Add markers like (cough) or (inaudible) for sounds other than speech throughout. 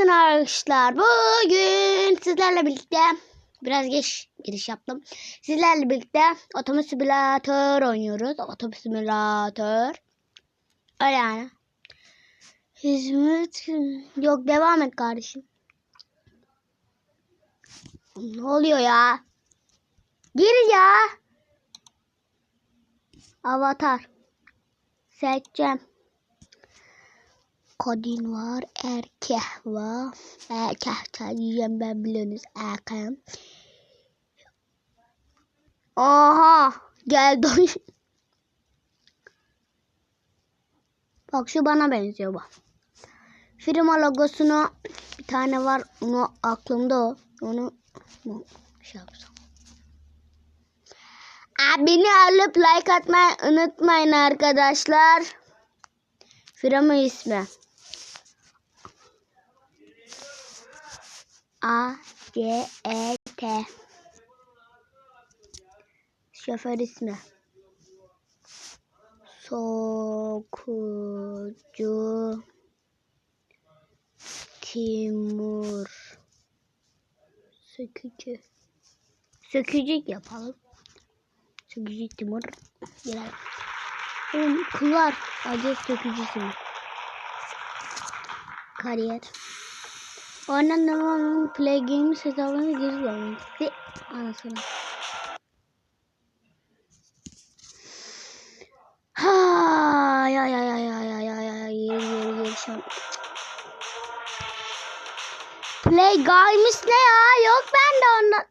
Günaydın arkadaşlar. Bugün sizlerle birlikte biraz geç giriş yaptım. Sizlerle birlikte otobüs simülatör oynuyoruz. Otobüs simülatör. Öyle yani. Hizmet yok devam et kardeşim. Ne oluyor ya? Gir ya. Avatar. Seçeceğim. Kadın var, erkek var. Erkek diyeceğim ben biliyorsunuz erkeğim. Aha geldi. bak şu bana benziyor bak. Firma logosunu bir tane var. Onu aklımda o. Onu şey yapsam. Abini alıp like atmayı unutmayın arkadaşlar. Firma ismi. A C E T Şoför ismi. Sokucu Timur Sökücü Sökücü yapalım. Sökücü Timur. Girelim. Oğlum kılar. Acı sökücüsü. Kariyer. Oradan devam Play Games hesabına giriyorum. Bir anasını. Ha ya ya ya ya ya ya ya yeri yeri yeri şu an. Play Games ne ya? Yok bende ondan.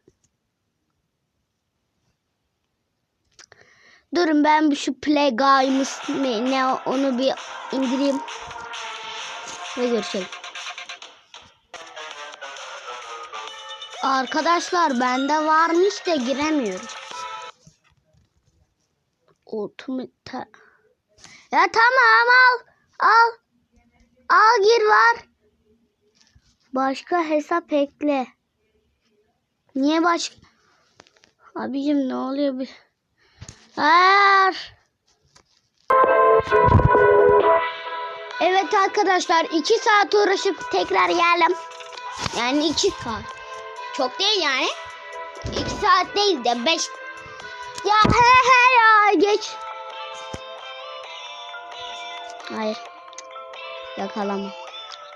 Durun ben şu Play Games ne, ne onu bir indireyim. Ve görüşelim. Arkadaşlar bende varmış da giremiyorum. Ultimate. Ya tamam al. Al. Al gir var. Başka hesap ekle. Niye başka? Abicim ne oluyor bir? Hayır. Evet arkadaşlar 2 saat uğraşıp tekrar geldim. Yani 2 saat. Çok değil yani. 2 saat değil de 5. Ya he he ya geç. Hayır. Yakalama.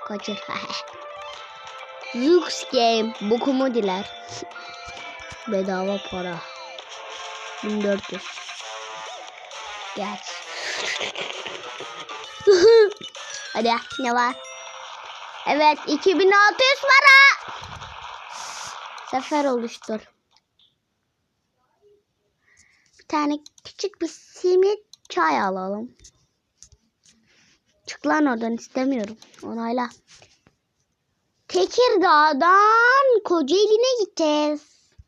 Kaçır. (laughs) Zux Game. Bokumu diler. (laughs) Bedava para. 1400. Geç. (laughs) Hadi ne var? Evet 2600 para. Sefer oluştur. Bir tane küçük bir simit çay alalım. Çık lan oradan istemiyorum. Onayla. Tekirdağ'dan Kocaeli'ne gideceğiz.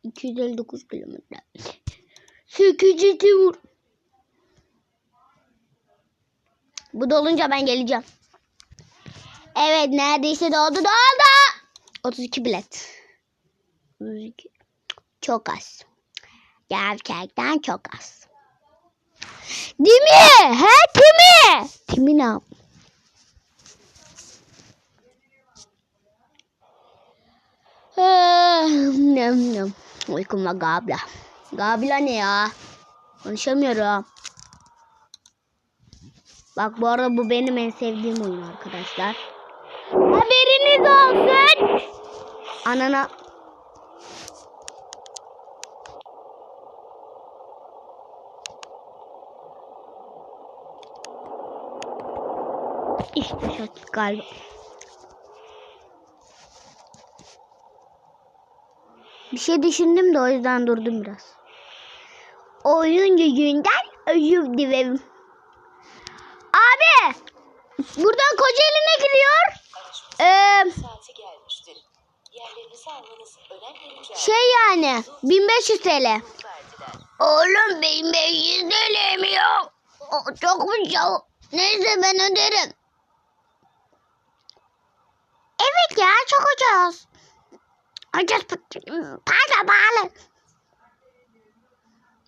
259 kilometre. Sökücü Timur. Bu dolunca ben geleceğim. Evet neredeyse doldu doldu. 32 bilet. 32. Çok az. Gerçekten çok az. Değil mi? He Timi? Timi ne yap? Nem nem. Uykum var gabla. Gabla ne ya? Konuşamıyorum. Bak bu arada bu benim en sevdiğim oyun arkadaşlar. Haberiniz olsun. Anana Galiba. Bir şey düşündüm de o yüzden durdum biraz. Oyun yüzünden özür dilerim. Abi! Buradan Kocaeli'ne gidiyor. Ee, şey yani 1500 TL. Oğlum 1500 TL mi? O, çok mu çok? Neyse ben öderim. Ya çok ucuz. Ucuz pahalı pahalı.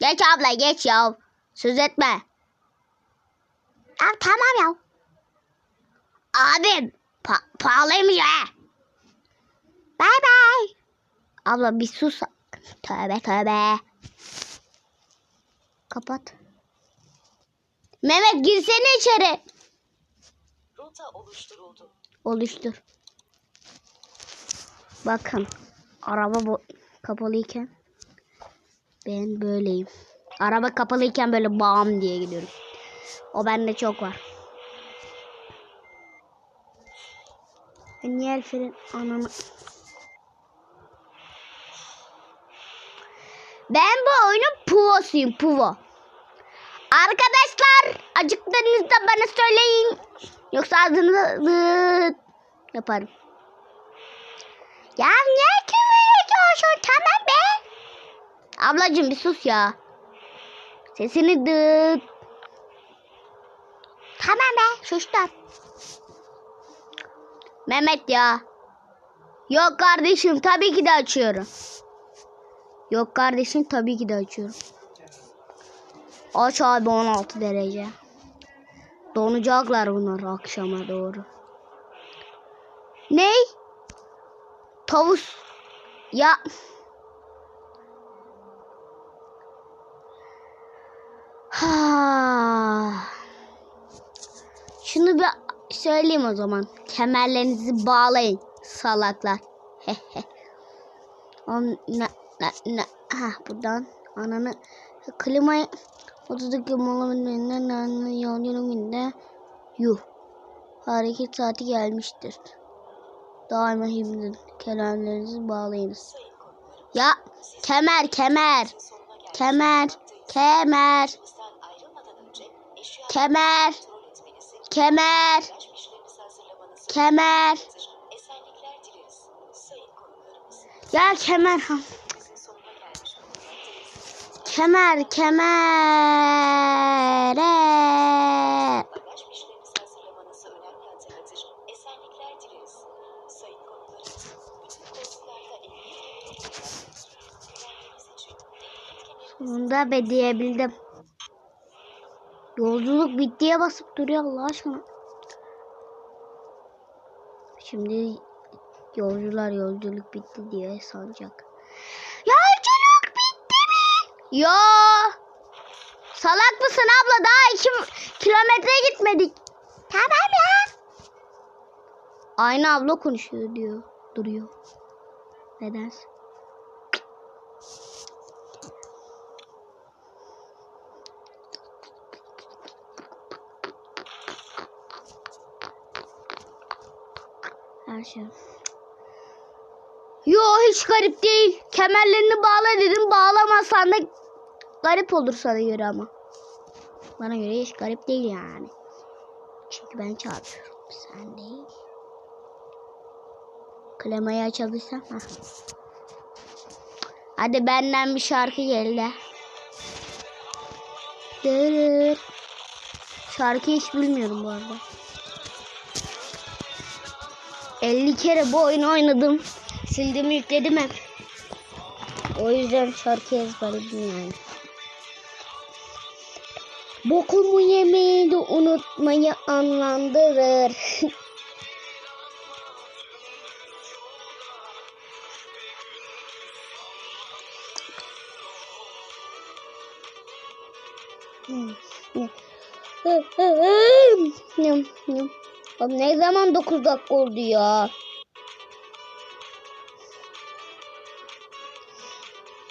Geç abla geç ya. Söz etme. Ya tamam ya. Abim pa pahalıymış ha. Bay bay. Abla bir sus. Tövbe tövbe. Kapat. Mehmet girsene içeri. Rota oluşturuldu. Oluştur. Bakın. Araba bu kapalıyken ben böyleyim. Araba kapalıyken böyle bam diye gidiyorum. O bende çok var. Ben niye el fren ananı... Ben bu oyunun puvosuyum puvo. Arkadaşlar acıktığınızda bana söyleyin. Yoksa ağzınızı yaparım. Ya niye küfür ediyorsun? Tamam be. Ablacığım bir sus ya. Sesini dıt. Tamam be sustum. Mehmet ya. Yok kardeşim tabii ki de açıyorum. Yok kardeşim tabii ki de açıyorum. Aç abi 16 derece. Donacaklar bunlar akşama doğru. Ney? Tavus. Ya. Ha. Şunu bir söyleyeyim o zaman. Kemerlerinizi bağlayın salaklar. On ne ne ne ha buradan ananı klimayı 32 molamın yolculuğunda yuh hareket saati gelmiştir. Daima himdin kemerlerinizi bağlayınız. Ya kemer kemer. Kemer kemer. Kemer kemer. Kemer. Ya kemer kemer kemer Sonunda be diyebildim. Yolculuk bittiye basıp duruyor Allah aşkına. Şimdi yolcular yolculuk bitti diye sanacak. Yolculuk bitti mi? Yo. Salak mısın abla daha iki kilometre gitmedik. Tamam ya. Aynı abla konuşuyor diyor. Duruyor. Nedense. Her şey. Yo hiç garip değil. Kemerlerini bağla dedim. Bağlamazsan da garip olur sana göre ama. Bana göre hiç garip değil yani. Çünkü ben çarpıyorum. Sen değil. Klimayı açabilsem. Heh. Hadi benden bir şarkı geldi. Dırır. Şarkıyı hiç bilmiyorum bu arada. 50 kere bu oyunu oynadım. Sildim yükledim hep. O yüzden şarkı ezberledim yani. Bokumu yemeyi de unutmayı anlandırır. Abi ne zaman 9 dakika oldu ya?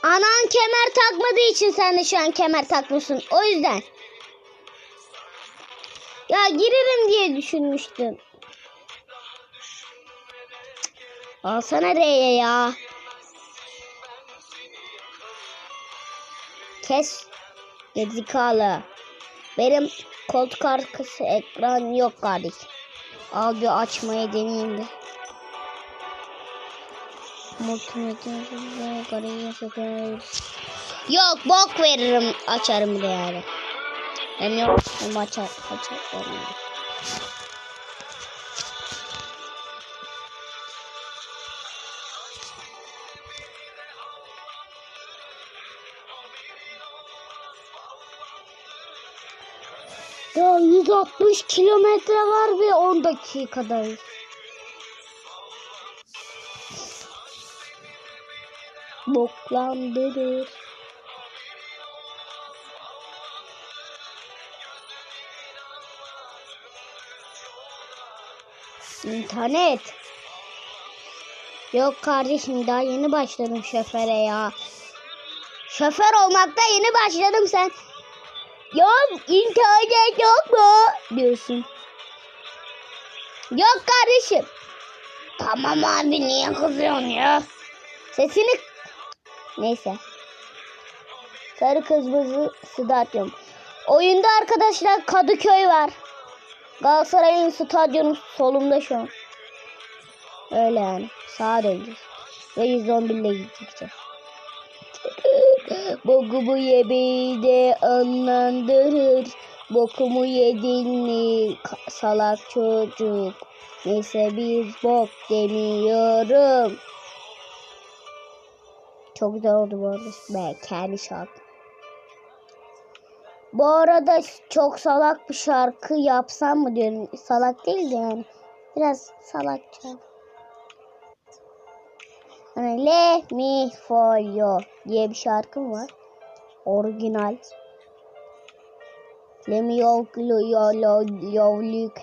Anan kemer takmadığı için sen de şu an kemer takmışsın. O yüzden. Ya girerim diye düşünmüştüm. Alsana R'ye ya. Kes. Gezikalı. Benim koltuk arkası ekran yok kardeşim. Al bir açmayı deneyeyim de. Multimedya garajı satıyoruz. Yok bok veririm açarım bir de yani. Hem yok hem açar açar. Ya 160 kilometre var ve 10 dakikadayız. boklandırır. İnternet. Yok kardeşim daha yeni başladım şoföre ya. Şoför olmakta yeni başladım sen. Yok internet yok mu? Diyorsun. Yok kardeşim. Tamam abi niye kızıyorsun ya? Sesini... Neyse. Sarı kırmızı stadyum. Oyunda arkadaşlar Kadıköy var. Galatasaray'ın stadyumu solumda şu an. Öyle yani. Sağa döneceğiz. Ve 111 ile gideceğiz. Bokumu yemeği de anlandırır. Bokumu yedin mi salak çocuk. Neyse bir bok demiyorum. Çok güzel oldu bu arada. Ben kendi şarkı. Bu arada çok salak bir şarkı yapsam mı diyorum. Salak değil de yani. Biraz salakça. Let me for you diye bir şarkım var. Orijinal. Let me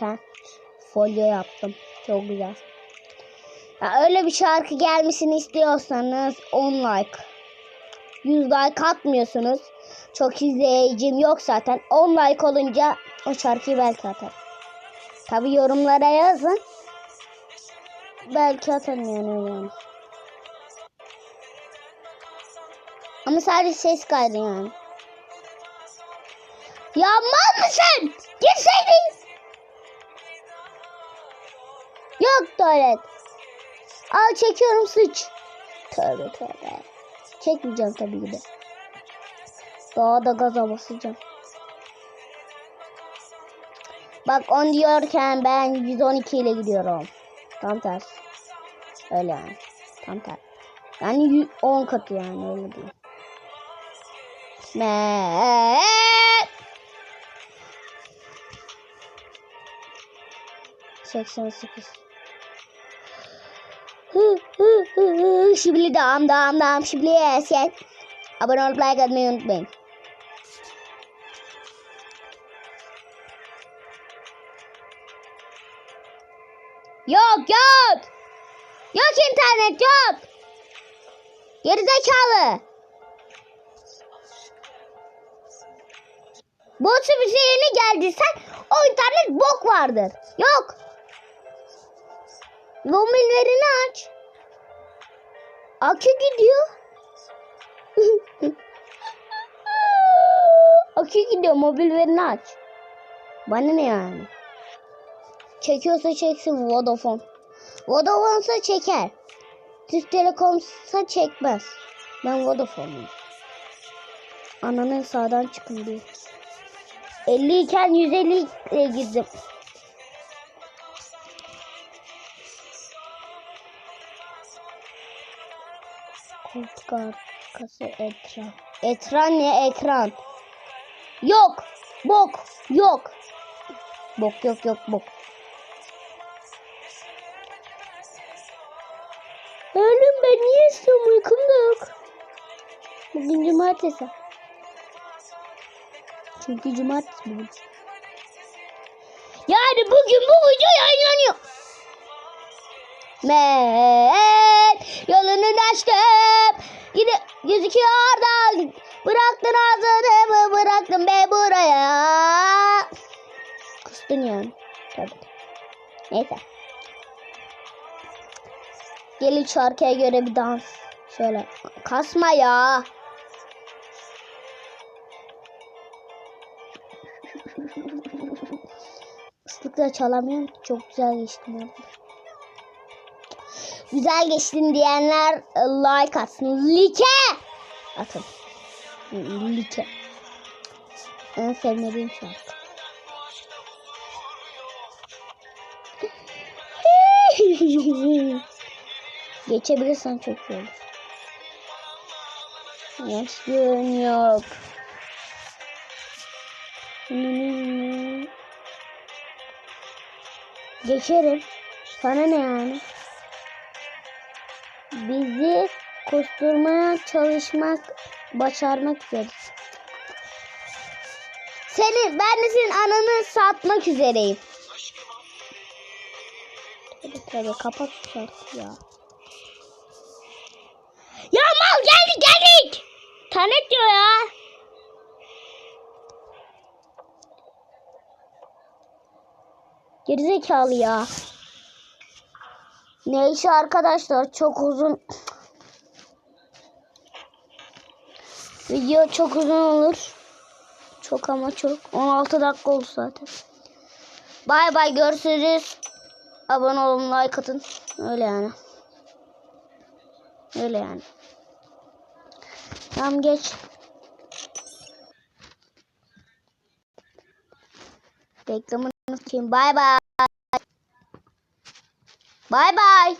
can folyo yaptım. Çok güzel. Ya öyle bir şarkı gelmesini istiyorsanız 10 like. 100 like atmıyorsunuz. Çok izleyicim yok zaten. 10 like olunca o şarkıyı belki atarım. Tabi yorumlara yazın. Belki atarım yani Ama sadece ses kaydı yani. Ya mal mısın? Girseydin. Yok tuvalet. Al çekiyorum sıç. Tövbe tövbe. Çekmeyeceğim tabii ki de. Daha da gaza basacağım. Bak 10 diyorken ben 112 ile gidiyorum. Tam tersi. Öyle yani. Tam tersi. Yani y- 10 katı yani öyle değil. Ne? Seksen sekiz. Hı hı hı hı. Şibli dam dam dam şibli yesen. Abone olup like atmayı unutmayın. Yok yok. Yok internet yok. Gerizekalı. Bu otobüse yeni geldiysen o internet bok vardır. Yok. Mobillerini aç. Akü gidiyor. (laughs) Akü gidiyor mobil verini aç. Bana ne yani? Çekiyorsa çeksin Vodafone. Vodafone'sa çeker. Türk Telekom'sa çekmez. Ben Vodafone'um. Ananın sağdan çıkın diye. 50 iken 150 ile girdim. Koltuk arkası ekran. Ekran ne ekran? Yok. Bok. Yok. Bok yok yok bok. Oğlum ben niye istiyorum uykum da yok. Bugün cumartesi. Çünkü cumartesi bugün. Yani bugün bu video yayınlanıyor. Ben yolunu açtım. Yine gözüküyor da bıraktın ağzını mı bıraktın be buraya. Kustun yani. Tabii. Neyse. Gelin şarkıya göre bir dans. Şöyle kasma ya. Islıkla çalamıyorum. Çok güzel geçtim. Güzel geçtin diyenler e, like atsın. Like atın. Like. En sevmediğim şarkı. (laughs) Geçebilirsen çok iyi olur. Yaşlığın yok. Geçerim. Sana ne yani? Bizi Koşturmaya çalışmak, başarmak üzere. Seni, ben de senin ananı satmak üzereyim. Tabii tabii kapat şu şarkıyı ya. Ya mal geldik geldik. Tanet diyor ya. Gerizekalı ya. Neyse arkadaşlar çok uzun video çok uzun olur. Çok ama çok. 16 dakika oldu zaten. Bay bay görüşürüz. Abone olun like atın. Öyle yani. Öyle yani. Tamam geç. Reklamını atayım. Bay bay. Bay bay.